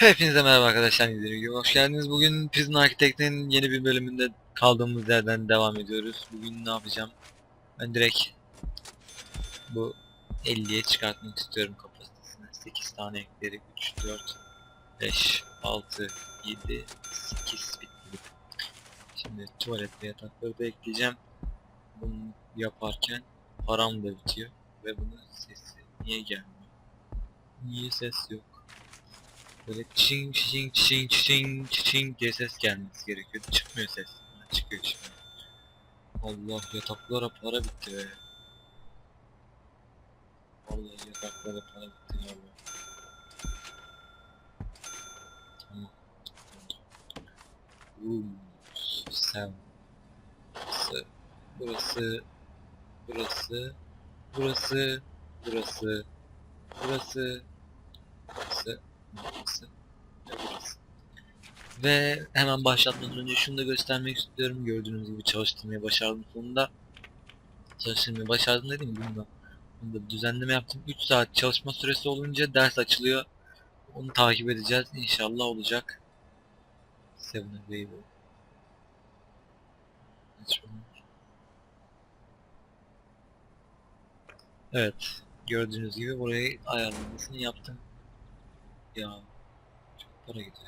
Hepinize merhaba arkadaşlar. Yeni hoş geldiniz. Bugün Prison Architect'in yeni bir bölümünde kaldığımız yerden devam ediyoruz. Bugün ne yapacağım? Ben direkt bu 50'ye çıkartmak istiyorum kapasitesini. 8 tane ekleyerek 3, 4, 5, 6, 7, 8 bitti. Şimdi tuvalet ve yatakları da ekleyeceğim. Bunu yaparken param da bitiyor. Ve bunun sesi niye gelmiyor? Niye ses yok? Böyle çing çing çing çing çing diye ses gelmesi gerekiyor. Çıkmıyor ses. Çıkıyor şimdi. Allah yataklara para bitti be. Vallahi yataklara para bitti galiba. Tamam. Room. Sen. Burası. Burası. Burası. Burası. Burası. Burası. Ve hemen başlatmadan önce şunu da göstermek istiyorum. Gördüğünüz gibi çalıştırmayı başardım sonunda. Çalıştırmayı başardım dedim bunda. Bunda düzenleme yaptım. 3 saat çalışma süresi olunca ders açılıyor. Onu takip edeceğiz. İnşallah olacak. Seven bunu. Evet. Gördüğünüz gibi burayı ayarlamasını yaptım. Ya çok para gidiyor.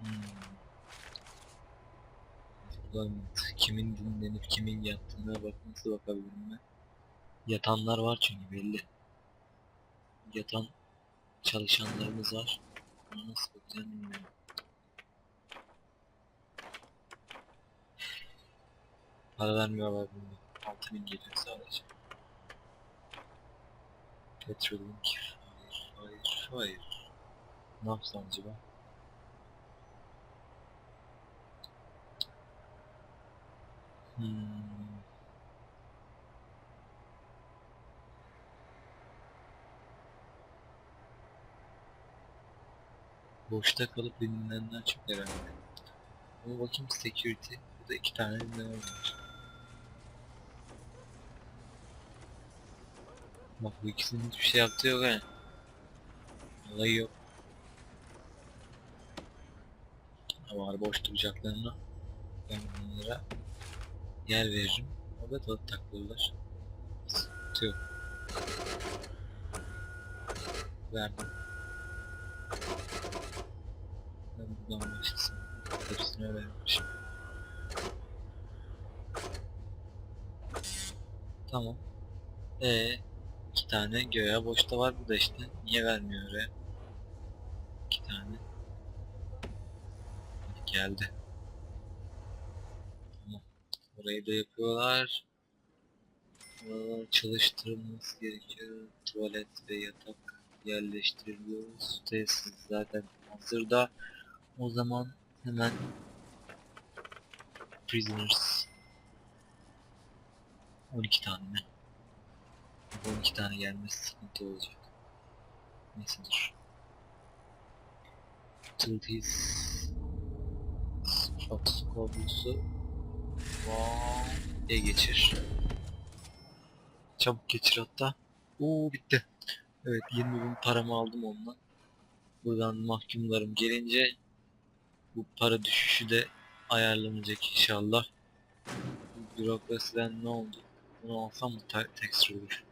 Hmm. Kimin dinlenip kimin yattığına bak nasıl bakabilirim ben. Yatanlar var çünkü belli. Yatan çalışanlarımız var. Ona nasıl bakacağım bilmiyorum. Para vermiyorlar bunda. 6000 geliyor sadece. Petrolink. Hayır, hayır, hayır. Ne yapsam acaba? Hmm. Boşta kalıp dinlenenler çok herhalde. Ama bakayım security. Burada iki tane dinlenen var. Bak bu ikisinin hiçbir şey yaptığı yok he. Olayı yok. Ama var boş duracaklarına ben bunlara yer veririm. Evet o takılırlar. Sıkıntı yok. Verdim. Ben buradan başlasın. Hepsine vermişim. Tamam. Ee, iki tane göğe boşta var bu da işte. Niye vermiyor oraya? İki tane. Geldi. Tamam. Orayı da yapıyorlar. Oralar çalıştırılması gerekiyor. Tuvalet ve yatak yerleştiriliyor. Su tesisi zaten hazırda. O zaman hemen Prisoners 12 tane? 12 tane gelmesi sıkıntı olacak. Neyse dur. Utilities Fox kablosu Wow diye geçir. Çabuk geçir hatta. Oo bitti. Evet 20 bin paramı aldım ondan. Buradan mahkumlarım gelince bu para düşüşü de ayarlanacak inşallah. Bürokrasiden ne oldu? Bunu alsam mı ta- texture olur?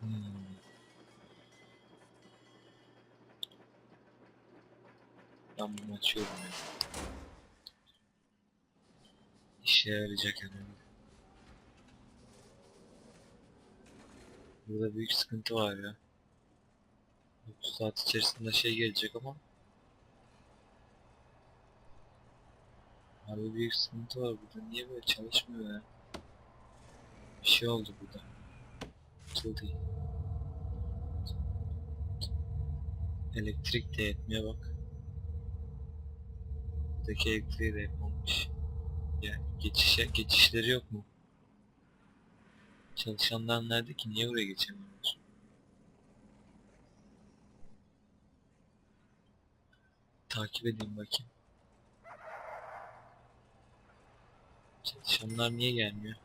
Hmm. Ben bunu açıyorum ya. İşe yarayacak herhalde. Burada büyük sıkıntı var ya. 30 saat içerisinde şey gelecek ama Harbi büyük sıkıntı var burada. Niye böyle çalışmıyor ya? Bir şey oldu burada. Açıldı. Elektrik de yetmiyor bak. Buradaki elektriği de yapmamış. Yani geçişe, geçişleri yok mu? Çalışanlar nerede ki? Niye buraya geçemiyorlar? Takip edeyim bakayım. Çalışanlar niye gelmiyor?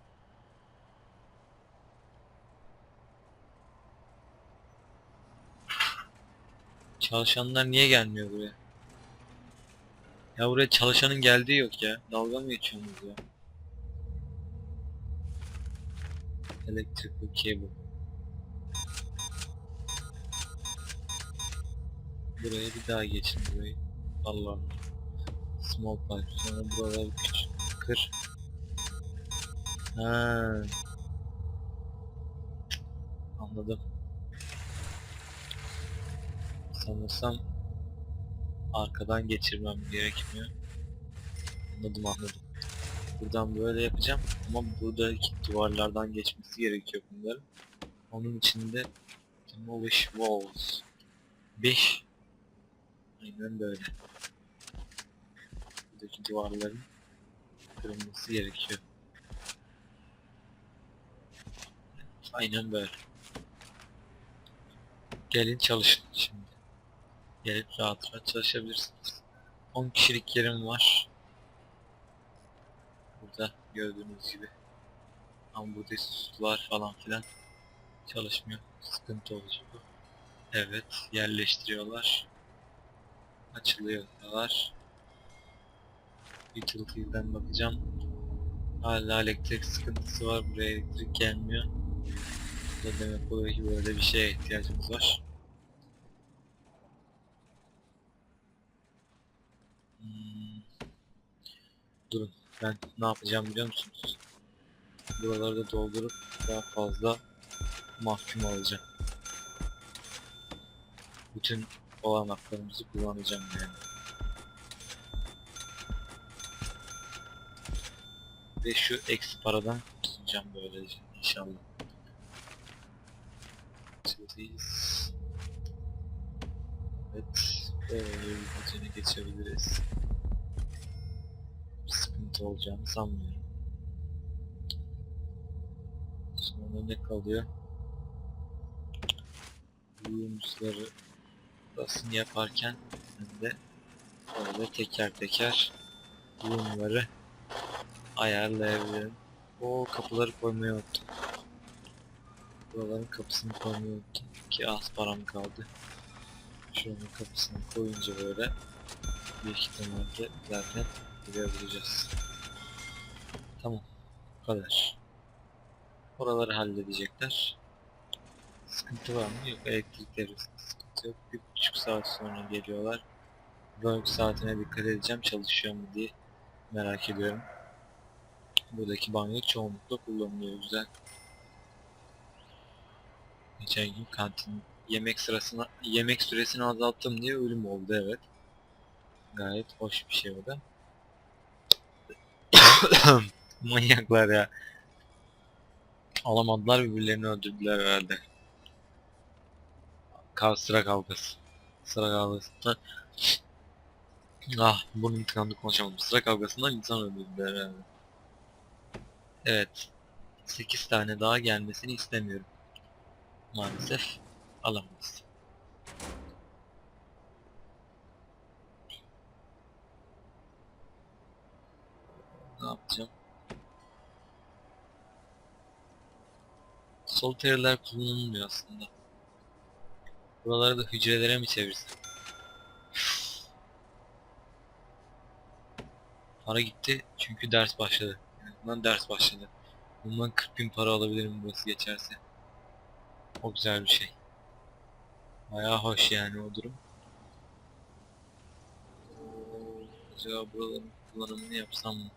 Çalışanlar niye gelmiyor buraya? Ya buraya çalışanın geldiği yok ya. Dalga mı geçiyorsunuz ya? Electrical cable. Buraya bir daha geçin burayı. Allah'ım. Small pipe. Sonra buraları küçük. Kır. Ha. Anladım. Sanırsam arkadan geçirmem gerekmiyor. Anladım anladım. Buradan böyle yapacağım ama buradaki duvarlardan geçmesi gerekiyor bunların. Onun için de demolish walls. 5 Aynen böyle. Buradaki duvarların kırılması gerekiyor. Aynen böyle. Gelin çalışın şimdi. Gelip rahat rahat çalışabilirsiniz. 10 kişilik yerim var. Burada gördüğünüz gibi. Ama burada sular falan filan çalışmıyor. Sıkıntı olacak bu. Evet yerleştiriyorlar. Açılıyorlar. Utility'den bakacağım. Hala elektrik sıkıntısı var. Buraya elektrik gelmiyor. Bu demek oluyor ki böyle bir şeye ihtiyacımız var. Hmm. Durun. Ben ne yapacağım biliyor musunuz? Buraları da doldurup daha fazla mahkum alacağım. Bütün olanaklarımızı kullanacağım yani. Ve şu eksi paradan kurtulacağım böylece inşallah. Açıldayız. Evet. Böyle bir geçebiliriz. Sıkıntı olacağını sanmıyorum. Sonra ne kalıyor? Uyumsuzları basın yaparken ben de böyle teker teker bunları ayarlayabilirim. O kapıları koymayı unuttum. Buraların kapısını koymayı unuttum ki az param kaldı. Şuranın kapısını koyunca böyle büyük ihtimalle zaten bulacağız. Tamam. Bu kadar. Oraları halledecekler. Sıkıntı var mı? Yok elektrikleri sıkıntı yok. Bir buçuk saat sonra geliyorlar. Work saatine dikkat edeceğim çalışıyor mu diye merak ediyorum. Buradaki banyo çoğunlukla kullanılıyor güzel. Geçen gün kantin yemek sırasına yemek süresini azalttım diye ölüm oldu evet. Gayet hoş bir şey o da. Manyaklar ya. Alamadılar birbirlerini öldürdüler herhalde. Kav sıra kavgası. Sıra kavgasında Ah burnum tıkandı konuşamadım. Sıra kavgasından insan öldürdüler herhalde. Evet. 8 tane daha gelmesini istemiyorum. Maalesef alamayız. Ne yapacağım? Solitaire'ler kullanılmıyor aslında. Buraları da hücrelere mi çevirsem? Para gitti çünkü ders başladı. Bundan ders başladı. Bundan 40 bin para alabilirim burası geçerse. O güzel bir şey. Bayağı hoş yani o durum. Acaba buraların kullanımını yapsam mı?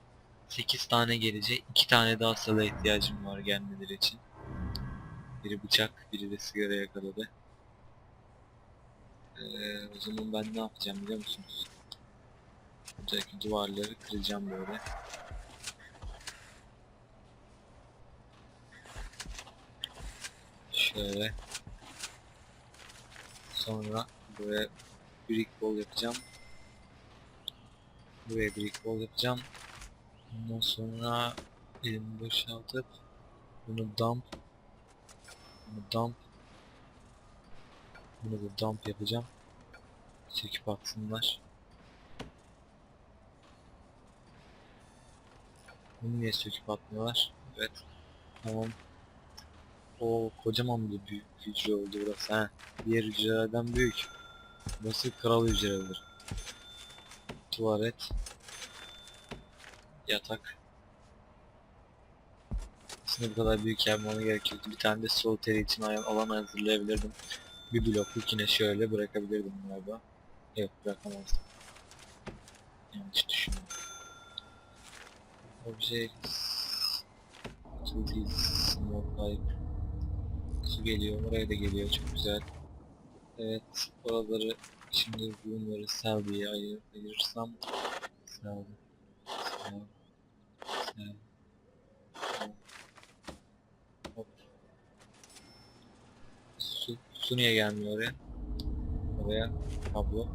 8 tane gelecek. 2 tane daha sıra ihtiyacım var gelmeleri için. Biri bıçak, biri de sigara yakaladı. Ee, o zaman ben ne yapacağım biliyor musunuz? Buradaki duvarları kıracağım böyle. Şöyle. Sonra buraya brick wall yapacağım. Buraya brick wall yapacağım. Ondan sonra elimi boşaltıp bunu dump bunu dump bunu da dump yapacağım. Çekip atsınlar. Bunu niye söküp atmıyorlar? Evet. Tamam. O kocaman bir büyük hücre oldu burası ha. Diğer hücrelerden büyük. Burası kral hücreleri. Tuvalet. Yatak. Aslında bu kadar büyük yapmama gerek yoktu. Bir tane de solitaire için alan hazırlayabilirdim. Bir blokluk yine şöyle bırakabilirdim galiba. Yok bırakamazdım. Yanlış düşündüm. Objects. Smoke pipe. Su geliyor. Oraya da geliyor. Çok güzel. Evet. Oraları şimdi bunları Selby'ye ayır, ayırırsam Selby. Selby. Selby. Su niye gelmiyor oraya? Oraya kablo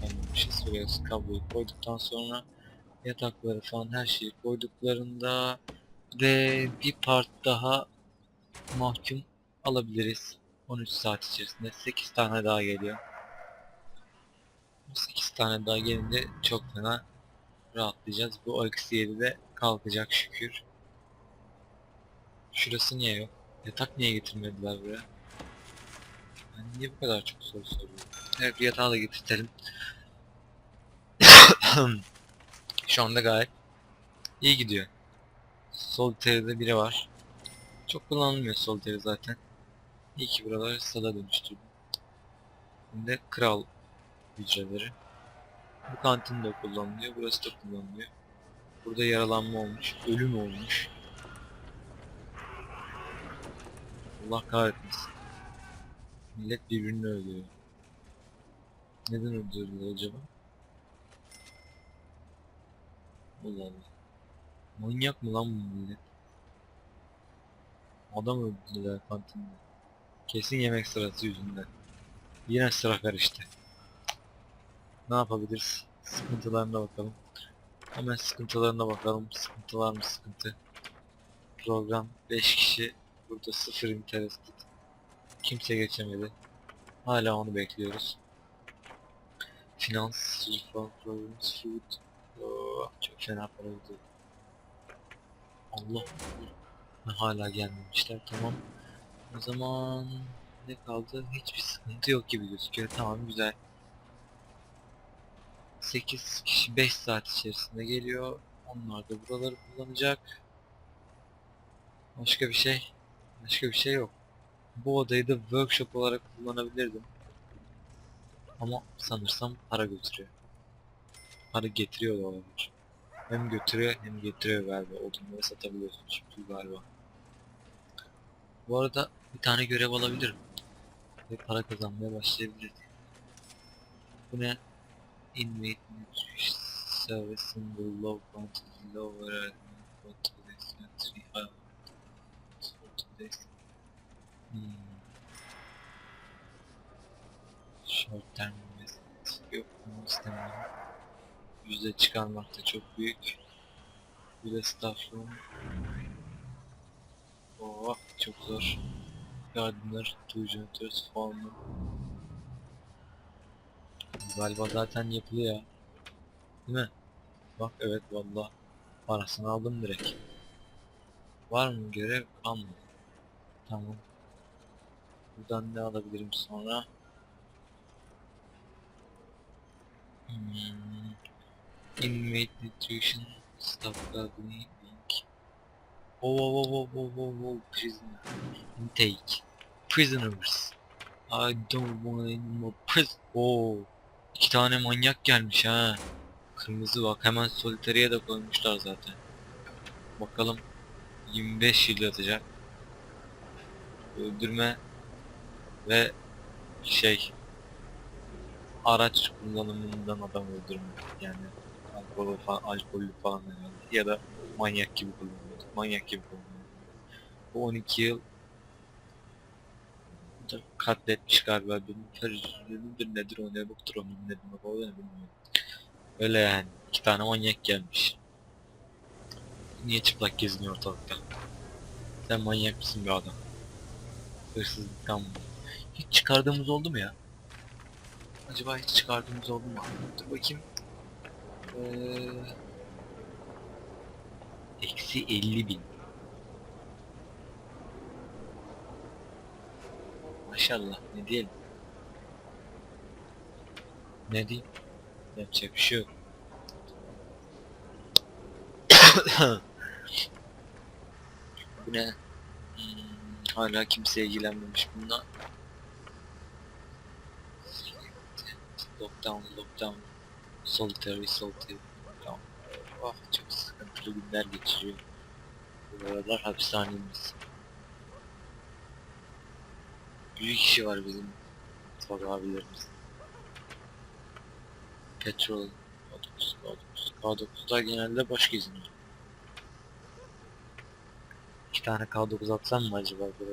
koymamışız. Oraya kabloyu koyduktan sonra yatakları falan her şeyi koyduklarında ve bir part daha mahkum alabiliriz. 13 saat içerisinde 8 tane daha geliyor. 8 tane daha gelince çok fena rahatlayacağız. Bu eksi 7 de kalkacak şükür. Şurası niye yok? Yatak niye getirmediler buraya? Niye bu kadar çok soru soruyorum? Evet bir yatağı da getirtelim. Şu anda gayet iyi gidiyor. Solitaire'de biri var. Çok kullanılmıyor Solitaire zaten. İyi ki buraları sada dönüştürdüm. Şimdi kral hücreleri. Bu kantin de kullanılıyor, burası da kullanılıyor. Burada yaralanma olmuş, ölüm olmuş. Allah kahretmesin. Millet birbirini öldürüyor. Neden öldürüyorlar acaba? Allah Allah. Manyak mı lan bu millet? Adam öldürdüler kantinde. Kesin yemek sırası yüzünden. Yine sıra karıştı. Ne yapabiliriz? Sıkıntılarına bakalım. Hemen sıkıntılarına bakalım. Sıkıntı var mı sıkıntı? Program 5 kişi. Burada 0 interested. Kimse geçemedi. Hala onu bekliyoruz. Finans, programs, food. Oh, çok fena para ödedi. Allah Allah. Hala gelmemişler tamam. O zaman ne kaldı? Hiçbir sıkıntı yok gibi gözüküyor. Tamam güzel. 8 kişi 5 saat içerisinde geliyor. Onlar da buraları kullanacak. Başka bir şey. Başka bir şey yok. Bu odayı da workshop olarak kullanabilirdim. Ama sanırsam para götürüyor. Para getiriyor da olabilir. Hem götürüyor hem getiriyor galiba. Odunları satabiliyorsun çünkü galiba. Bu arada bir tane görev alabilirim. Ve para kazanmaya başlayabiliriz. Bu ne? Nutrition service symbol low quantity lower quantity three high days. Hmm. Yok bunu istemiyorum. Yüzde çıkarmak da çok büyük. Bir de staff. Oh çok zor. Gardener, two janitors, farmer. Galiba zaten yapılıyor ya. Değil mi? Bak evet valla. Parasını aldım direkt. Var mı görev? Kalmadı. Tamam. Buradan ne alabilirim sonra? Hmm. Inmate nutrition, staff gardening. Oh, oh, oh, oh, oh, oh, oh, prisoner. Intake. Prisoners. I don't want any more prison. Oo. İki tane manyak gelmiş ha. Kırmızı bak hemen solitariye de koymuşlar zaten. Bakalım 25 yıl yatacak. Öldürme ve şey araç kullanımından adam öldürme yani alkol falan alkollü falan herhalde ya da manyak gibi kullanıyordu. Manyak gibi kullanıyordu. Bu 12 yıl katletmiş galiba benim terörümdür nedir o ne boktur onun ne demek ne bilmiyorum. Öyle yani. iki tane manyak gelmiş. Niye çıplak geziniyor ortalıkta? Sen manyak mısın bir adam? Hırsızlıktan mı? Hiç çıkardığımız oldu mu ya? Acaba hiç çıkardığımız oldu mu? Dur bakayım. Ee... Eksi 50 bin. Maşallah ne diyelim. Ne diyeyim? Yapacak bir şey yok. Bu ne? Hmm, hala kimse ilgilenmemiş bununla. Lockdown, lockdown. Solitary, solitary. Lockdown. Ah çok sıkıntılı günler geçiriyor. Bu aralar hapishanemiz. Büyük işi var bizim mutfak abilerimiz. Petrol, K9, K9. K9'lar genelde boş geziniyor. İki tane K9 atsam mı acaba böyle?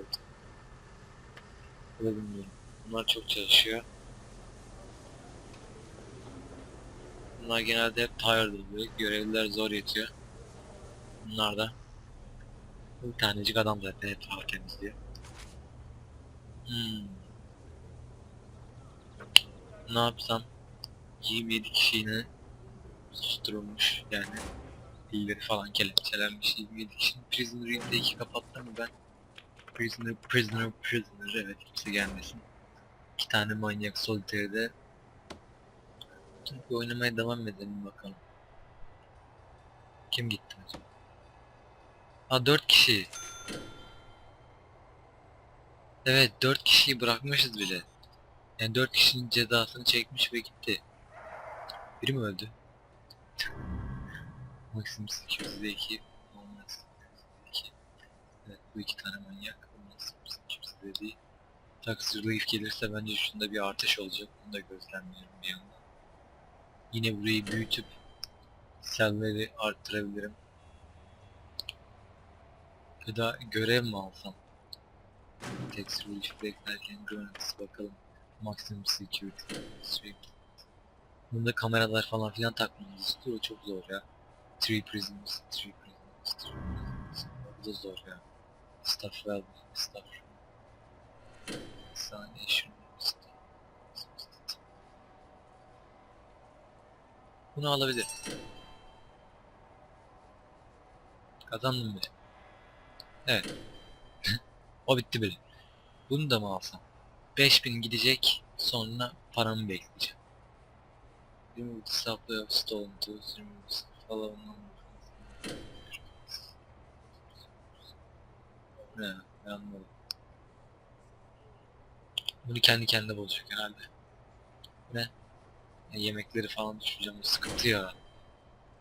Böyle bilmiyorum. Bunlar çok çalışıyor. Bunlar genelde hep tired oluyor. Görevliler zor yetiyor. Bunlar da bir tanecik adam zaten etrafı temizliyor. Hmm. Ne yapsam? 27 kişiyle susturulmuş yani dilleri falan kelepçelenmiş 27 kişinin Prisoner intake'i kapattı mı ben? Prisoner, Prisoner, Prisoner evet kimse gelmesin. İki tane manyak solitaire'de bir oynamaya devam edelim bakalım. Kim gitti acaba? Ha 4 kişi. Evet 4 kişiyi bırakmışız bile. Yani 4 kişinin cezasını çekmiş ve gitti. Biri mi öldü? Maximum 202 olmaz. 2. Evet bu iki tane manyak. Maximum 202 değil. Taksi relief gelirse bence şunda bir artış olacak. Bunu da gözlemliyorum bir yandan. Yine burayı büyütüp selleri arttırabilirim. Ya da görev mi alsam? Tax relief beklerken grants bakalım. Maximum security. Sürekli. Bunda kameralar falan filan takmamız istiyor. Çok zor ya. Three prisoners, three prisoners, three prisoners. Bu da zor ya. Staff well, staff. Bir saniye şunu staff. Bunu alabilir. Kazandım bile. Evet. o bitti bile. Bunu da mı alsam? 5000 gidecek sonra paramı bekleyeceğim. Remove the supply of stolen tools, remove the follow anlamadım. Bunu kendi kendine bozacak herhalde. Ne? Ya yemekleri falan düşüreceğim. Sıkıntı ya.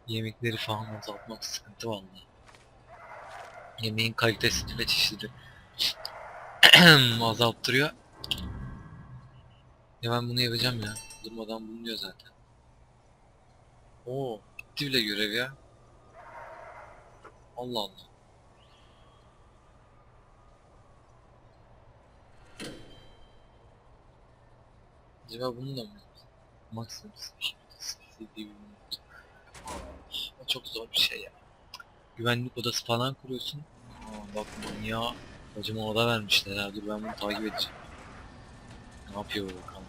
Yemekleri falan azaltmak sıkıntı vallahi. Yemeğin kalitesini ve çeşidi azalttırıyor. Ya ben bunu yapacağım ya. Durmadan bulunuyor zaten. Oo, bitti bile görev ya. Allah Allah. Acaba bunu da mı? Maksimum O çok zor bir şey ya. Güvenlik odası falan kuruyorsun. Aa, bak manyağa kocaman oda vermişler ya. Dur ben bunu takip edeceğim. Ne yapıyor bu bakalım.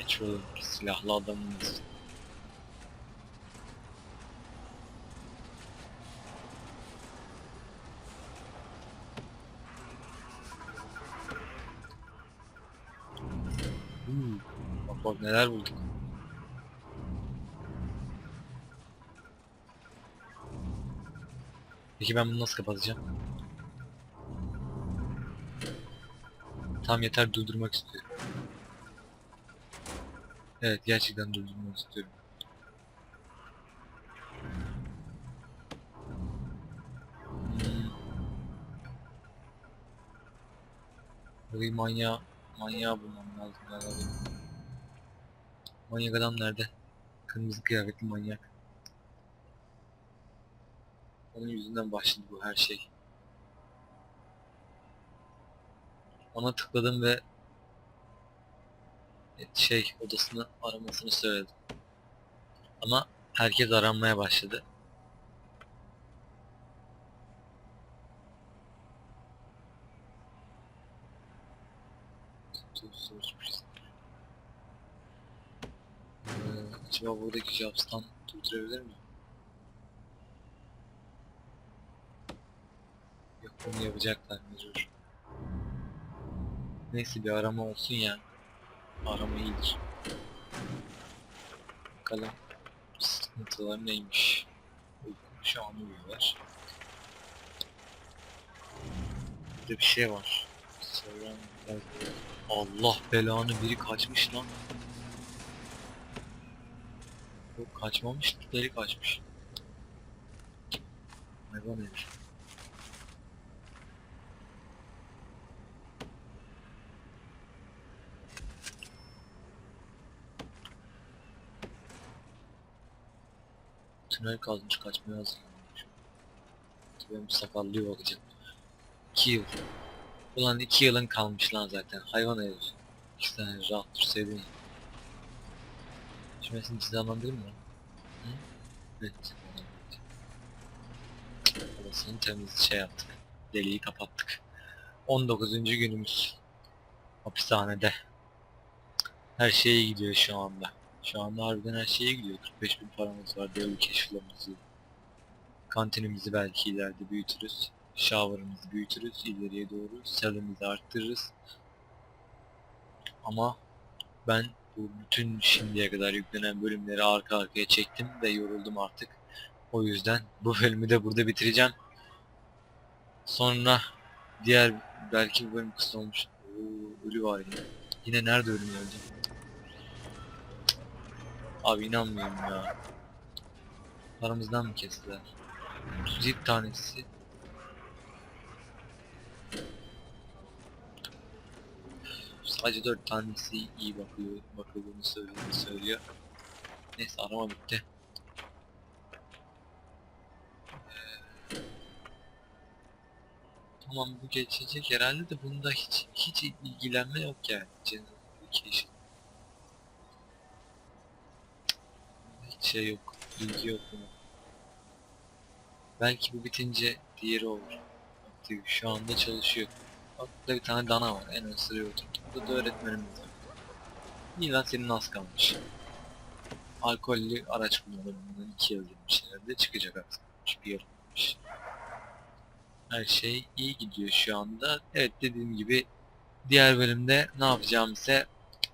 Natural silahlı adamımız. Hmm, Bak neler bulduk. Peki ben bunu nasıl kapatacağım? Tam yeter durdurmak istiyorum. Evet gerçekten durdurmak istiyorum. Hmm. Burayı manyağı, manyağı bulmam lazım galiba. Manyak adam nerede? Kırmızı kıyafetli manyak. Onun yüzünden başladı bu her şey. Ona tıkladım ve şey odasını aramasını söyledim. Ama herkes aranmaya başladı. To search prisoner. Ee, Acaba buradaki Jobs'tan durdurabilir mi? Yok bunu yapacaklar mecbur. Neyse bir arama olsun ya. Arama iyidir. Bakalım sıkıntılar neymiş. Şu an uyuyorlar. Burada bir şey var. Allah belanı biri kaçmış lan. Yok kaçmamış, biri kaçmış. Hayvan herif. Tünel kazmış kaçmaya hazırlanmış. Benim sakallıyor olacak. 2 yıl. Ulan 2 yılın kalmış lan zaten. Hayvan herif. 2 tane rahat dursaydın. Ben seni cezalandırayım mı? Hı? Evet. Orasını temiz şey yaptık. Deliği kapattık. 19. günümüz. Hapishanede. Her şey iyi gidiyor şu anda. Şu anda harbiden her şey iyi gidiyor. 45 bin paramız var. Flow'umuz iyi. Kantinimizi belki ileride büyütürüz. Shower'ımızı büyütürüz. ileriye doğru. Selimizi arttırırız. Ama ben bu bütün şimdiye kadar yüklenen bölümleri arka arkaya çektim ve yoruldum artık. O yüzden bu bölümü de burada bitireceğim. Sonra diğer belki bu bölüm kısa olmuş. Oo, ölü var yine. Yine nerede ölüm öldü? Abi inanmıyorum ya. Paramızdan mı kestiler? 37 tanesi. Sadece 4 tanesi iyi bakıyor, bakıldığını söylüyor, söylüyor. Neyse arama bitti. Ee, Tamam bu geçecek herhalde de bunda hiç hiç ilgilenme yok yani. General Education. Hiç şey yok, ilgi yok buna. Belki bu bitince diğeri olur. Aktif şu anda çalışıyor. Bak bir tane dana var en ön sıraya oturdu. Burada da öğretmenimiz var. Senin az kalmış. Alkollü araç kullanımından 2 yıl girmiş herhalde çıkacak kalmış bir yıl kalmış. Her şey iyi gidiyor şu anda. Evet dediğim gibi diğer bölümde ne yapacağım ise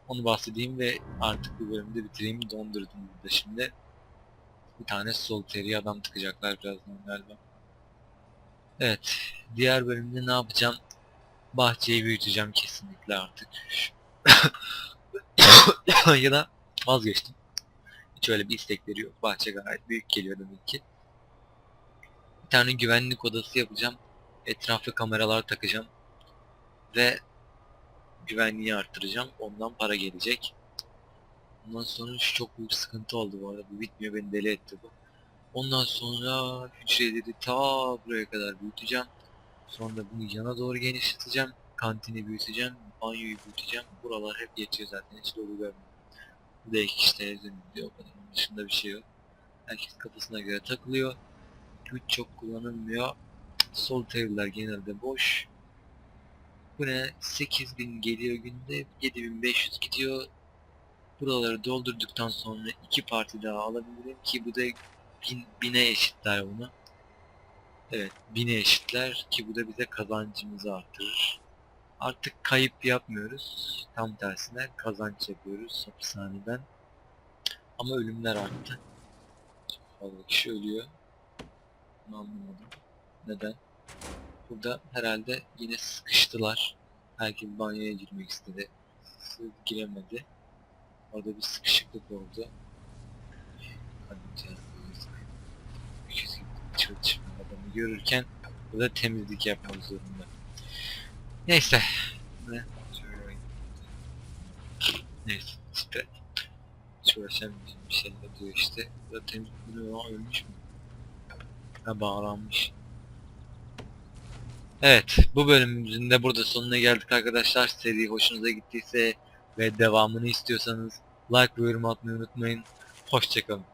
onu bahsedeyim ve artık bu bölümü de bitireyim. Dondurdum burada şimdi. Bir tane solitary adam tıkacaklar birazdan galiba. Evet. Diğer bölümde ne yapacağım? Bahçeyi büyüteceğim kesinlikle artık. ya da vazgeçtim. Hiç öyle bir istekleri yok. Bahçe gayet büyük geliyor demek ki. Bir tane güvenlik odası yapacağım. Etraflı kameralar takacağım. Ve güvenliği arttıracağım. Ondan para gelecek. Ondan sonra şu çok büyük sıkıntı oldu bu arada. Bu bitmiyor beni deli etti bu. Ondan sonra hücreleri ta buraya kadar büyüteceğim. Sonra bunu yana doğru genişleteceğim. Kantini büyüteceğim. Banyoyu büyüteceğim. Buralar hep yetiyor zaten. Hiç dolu görmüyorum. Bu da kişi televizyon izliyor. O kadar. Onun dışında bir şey yok. Herkes kafasına göre takılıyor. Güç çok kullanılmıyor. Sol table'lar genelde boş. Bu ne? 8000 geliyor günde. 7500 gidiyor. Buraları doldurduktan sonra iki parti daha alabilirim ki bu da bin, bine eşitler bunu. Evet, bine eşitler ki bu da bize kazancımızı artırır. Artık kayıp yapmıyoruz. Tam tersine kazanç yapıyoruz hapishaneden. Ama ölümler arttı. Fazla kişi ölüyor. Bunu anlamadım. Neden? Burada herhalde yine sıkıştılar. Herkes banyoya girmek istedi. Sığ giremedi. Orada bir sıkışıklık oldu. Hadi canım. Öküz gibi adamı görürken bu da temizlik yapmak zorunda. Neyse. Ne? Neyse işte. Hiç uğraşamayacağım bir şeyler diyor işte. Bu da temizlik bunu ölmüş mü? Ha bağlanmış. Evet, bu bölümümüzün de burada sonuna geldik arkadaşlar. Seri hoşunuza gittiyse ve devamını istiyorsanız like ve yorum atmayı unutmayın. Hoşçakalın.